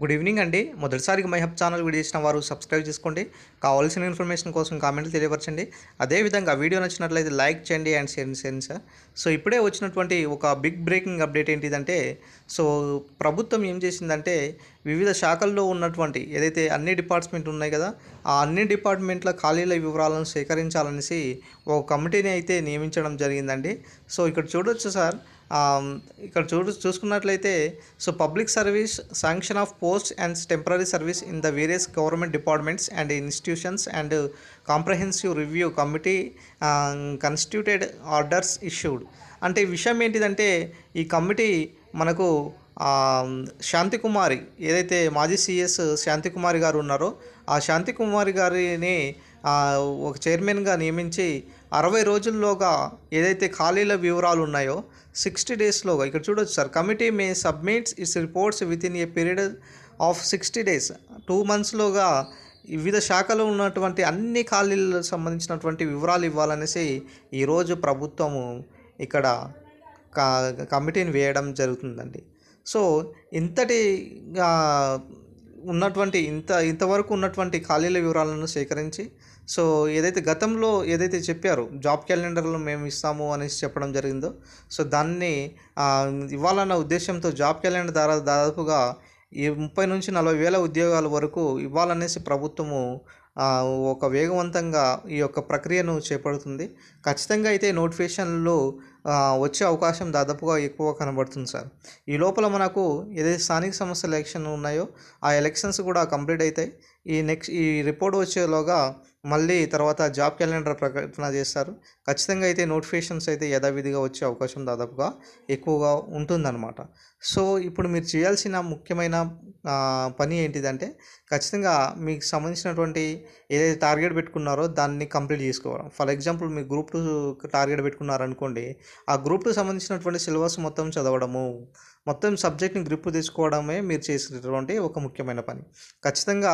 Good evening అండి. మొదటిసారిగా my hub channel video చేసిన వారు సబ్స్క్రైబ్ చేసుకోండి. కావాల్సిన ఇన్ఫర్మేషన్ కోసం కామెంట్లు తెలియపరచండి. అదేవిధంగా వీడియో నచ్చినట్లయితే లైక్ చేయండి అండ్ షేర్ చేయండి సార్. సో ఇప్పుడే వచ్చినటువంటి ఒక బిగ్ బ్రేకింగ్ అప్డేట్ ఏంటిదంటే సో ప్రభుత్వం ఏం చేసిందంటే వివిధ శాఖల్లో ఉన్నటువంటి ఏదైతే అన్ని డిపార్ట్మెంట్ ఉన్నాయి కదా ఆ అన్ని డిపార్ట్మెంట్ల ఖాళీల వివరాలను సేకరించాలనేసి ఒక కమిటీని అయితే నియమించడం జరిగిందండి. సో ఇక్కడ చూడొచ్చు సార్ ఇక్కడ చూ చూసుకున్నట్లయితే so public service sanction of post and temporary service in the various government departments and institutions and comprehensive review committee constituted orders issued అంటే ఈ విషయం ఏంటిదంటే ఈ కమిటీ మనకు శాంతి శాంతికుమారి ఏదైతే మాజీ సిఎస్ శాంతికుమారి గారు ఉన్నారో ఆ శాంతికుమారి గారిని ఒక చైర్మన్గా నియమించి అరవై రోజుల్లోగా ఏదైతే ఖాళీల వివరాలు ఉన్నాయో సిక్స్టీ డేస్లోగా ఇక్కడ చూడొచ్చు sir committee may submits its reports within a period of sixty days. Two మంత్స్లోగా వివిధ శాఖలో ఉన్నటువంటి అన్ని ఖాళీలకు సంబంధించినటువంటి వివరాలు ఇవ్వాలనేసి ఈరోజు ప్రభుత్వము ఇక్కడ కమిటీని వేయడం జరుగుతుందండి. సో ఇంతటి ఉన్నటువంటి ఇంత ఇంతవరకు ఉన్నటువంటి ఖాళీల వివరాలను సేకరించి సో ఏదైతే గతంలో ఏదైతే చెప్పారు జాబ్ క్యాలెండర్లో మేము ఇస్తాము అనేసి చెప్పడం జరిగిందో సో దాన్ని ఇవ్వాలన్న ఉద్దేశంతో జాబ్ క్యాలెండర్ ద్వారా దాదాపుగా ఈ ముప్పై నుంచి నలభై వేల ఉద్యోగాల వరకు ఇవ్వాలనేసి ప్రభుత్వము ఒక వేగవంతంగా ఈ యొక్క ప్రక్రియను చేపడుతుంది. ఖచ్చితంగా అయితే నోటిఫికేషన్లో వచ్చే అవకాశం దాదాపుగా ఎక్కువ కనబడుతుంది సార్. ఈ లోపల మనకు ఏదైతే స్థానిక సంస్థల ఎలక్షన్ ఉన్నాయో ఆ ఎలక్షన్స్ కూడా కంప్లీట్ అవుతాయి. ఈ నెక్స్ట్ ఈ రిపోర్ట్ వచ్చేలోగా మళ్ళీ తర్వాత జాబ్ క్యాలెండర్ ప్రకటన చేస్తారు. ఖచ్చితంగా అయితే నోటిఫికేషన్స్ అయితే యథావిధిగా వచ్చే అవకాశం దాదాపుగా ఎక్కువగా ఉంటుందన్నమాట. సో ఇప్పుడు మీరు చేయాల్సిన ముఖ్యమైన పని ఏంటిదంటే ఖచ్చితంగా మీకు సంబంధించినటువంటి ఏదైతే టార్గెట్ పెట్టుకున్నారో దాన్ని కంప్లీట్ చేసుకోవడం. ఫర్ ఎగ్జాంపుల్ మీరు గ్రూప్ టూ టార్గెట్ పెట్టుకున్నారనుకోండి ఆ గ్రూప్ టూ సంబంధించినటువంటి సిలబస్ మొత్తం చదవడము మొత్తం సబ్జెక్ట్ని గ్రిప్ తీసుకోవడమే మీరు చేసినటువంటి ఒక ముఖ్యమైన పని. ఖచ్చితంగా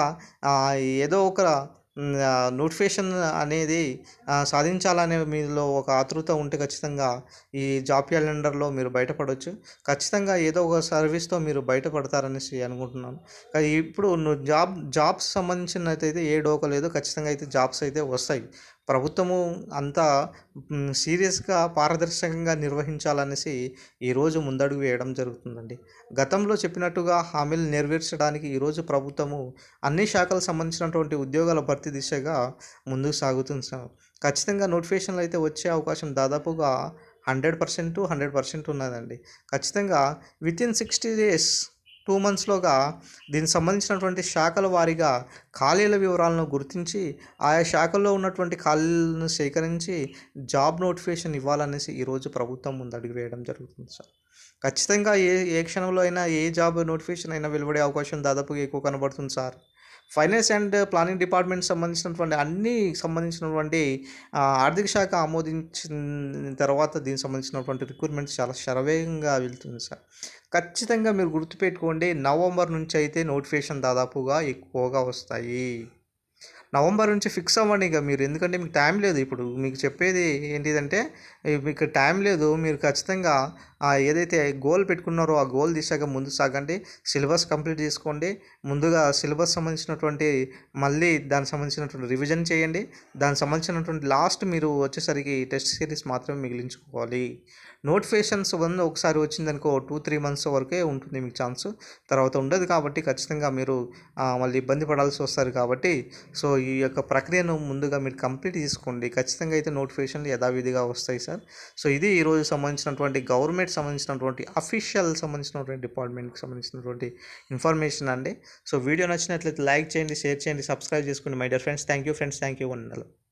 ఏదో ఒక నోటిఫికేషన్ అనేది సాధించాలనే మీలో ఒక ఆతృత ఉంటే ఖచ్చితంగా ఈ జాబ్ క్యాలెండర్లో మీరు బయటపడవచ్చు ఖచ్చితంగా ఏదో ఒక సర్వీస్తో మీరు బయటపడతారనేసి అనుకుంటున్నాను. కానీ ఇప్పుడు నువ్వు జాబ్ జాబ్స్ సంబంధించినట్టయితే ఏ డోక లేదు ఖచ్చితంగా అయితే జాబ్స్ అయితే వస్తాయి. ప్రభుత్వము అంతా సీరియస్గా పారదర్శకంగా నిర్వహించాలనేసి ఈరోజు ముందడుగు వేయడం జరుగుతుందండి. గతంలో చెప్పినట్టుగా హామీలు నెరవేర్చడానికి ఈరోజు ప్రభుత్వము అన్ని శాఖలకు సంబంధించినటువంటి ఉద్యోగాల భర్తీ దిశగా ముందుకు సాగుతుంది ఖచ్చితంగా నోటిఫికేషన్లు అయితే వచ్చే అవకాశం దాదాపుగా హండ్రెడ్ పర్సెంట్ హండ్రెడ్ పర్సెంట్ ఉన్నదండి. ఖచ్చితంగా within sixty days two మంత్స్లోగా దీనికి సంబంధించినటువంటి శాఖల వారీగా ఖాళీల వివరాలను గుర్తించి ఆయా శాఖల్లో ఉన్నటువంటి ఖాళీలను సేకరించి జాబ్ నోటిఫికేషన్ ఇవ్వాలనేసి ఈరోజు ప్రభుత్వం ముందు అడుగు వేయడం జరుగుతుంది సార్. ఖచ్చితంగా ఏ ఏ క్షణంలో అయినా ఏ జాబ్ నోటిఫికేషన్ అయినా వెలువడే అవకాశం దాదాపుగా ఎక్కువ కనబడుతుంది sir. Finance and planning department సంబంధించినటువంటి అన్ని సంబంధించినటువంటి ఆర్థిక శాఖ ఆమోదించిన తర్వాత దీనికి సంబంధించినటువంటి రిక్రూట్మెంట్ చాలా శరవేగంగా వెళ్తుంది సార్. ఖచ్చితంగా మీరు గుర్తుపెట్టుకోండి నవంబర్ నుంచి అయితే నోటిఫికేషన్ దాదాపుగా ఎక్కువగా వస్తాయి. నవంబర్ నుంచి ఫిక్స్ అవ్వండి ఇక మీరు. ఎందుకంటే మీకు టైం లేదు ఇప్పుడు. మీకు చెప్పేది ఏంటిదంటే మీకు టైం లేదు మీరు ఖచ్చితంగా ఏదైతే గోల్ పెట్టుకున్నారో ఆ గోల్ దిశగా ముందు సాగండి. సిలబస్ కంప్లీట్ చేసుకోండి. ముందుగా సిలబస్ సంబంధించినటువంటి మళ్ళీ దానికి సంబంధించినటువంటి రివిజన్ చేయండి. దానికి సంబంధించినటువంటి లాస్ట్ మీరు వచ్చేసరికి టెస్ట్ సిరీస్ మాత్రమే మిగిలించుకోవాలి. నోటిఫికేషన్స్ వన్ ఒకసారి వచ్చిందనుకో టూ త్రీ మంత్స్ వరకే ఉంటుంది మీకు ఛాన్స్. తర్వాత ఉండదు కాబట్టి ఖచ్చితంగా మీరు మళ్ళీ ఇబ్బంది పడాల్సి వస్తారు కాబట్టి సో ఈ యొక్క ప్రక్రియను ముందుగా మీరు కంప్లీట్ చేసుకోండి. ఖచ్చితంగా అయితే నోటిఫికేషన్లు యథావిధిగా వస్తాయి సార్. సో ఇది ఈరోజు సంబంధించినటువంటి గవర్నమెంట్ సంబంధించినటువంటి అఫీషియల్ సంబంధించినటువంటి డిపార్ట్మెంట్కి సంబంధించినటువంటి ఇన్ఫర్మేషన్ అండి. సో వీడియో నచ్చినట్లయితే లైక్ చేయండి షేర్ చేయండి సబ్స్క్రైబ్ చేసుకోండి my dear friends. Thank you friends thank you వందలు